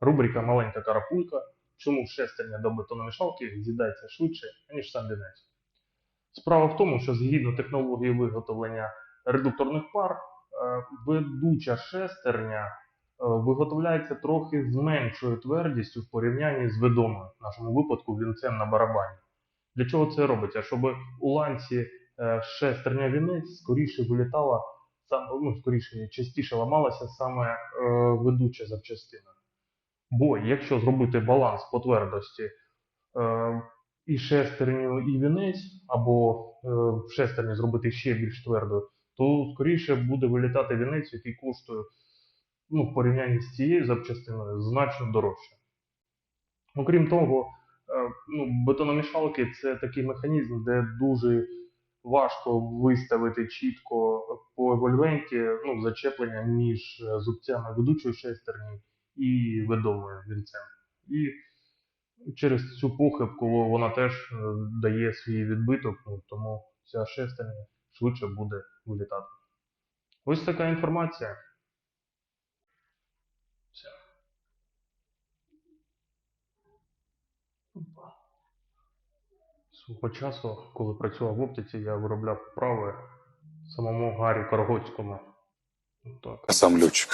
Рубрика Маленька карапулька. Чому шестерня до бетономішалки з'їдається швидше, ніж сам вінець? Справа в тому, що згідно технології виготовлення редукторних пар, е, ведуча шестерня е, виготовляється трохи з меншою твердістю в порівнянні з ведомою, в нашому випадку вінцем на барабані. Для чого це робиться? Щоб у ланці е, шестерня вінець скоріше вилітала, ну, скоріше, частіше ламалася саме ведуча запчастина. Бо якщо зробити баланс по твердості е, і шестерню, і вінець, або е, в шестерні зробити ще більш твердою, то скоріше буде вилітати вінець, який коштує ну, в порівнянні з цією запчастиною значно дорожче. Окрім того, е, ну, бетономішалки це такий механізм, де дуже важко виставити чітко по евольвенті ну, зачеплення між е, зубцями ведучої шестерні і ведомою вінцем. І через цю похибку вона теж е, дає свій відбиток, ну, тому ця шестерня швидше буде вилітати. Ось така інформація. Все. Свого часу, коли працював в оптиці, я виробляв вправи самому Гаррі Каргоцькому. Так. Сам льотчик.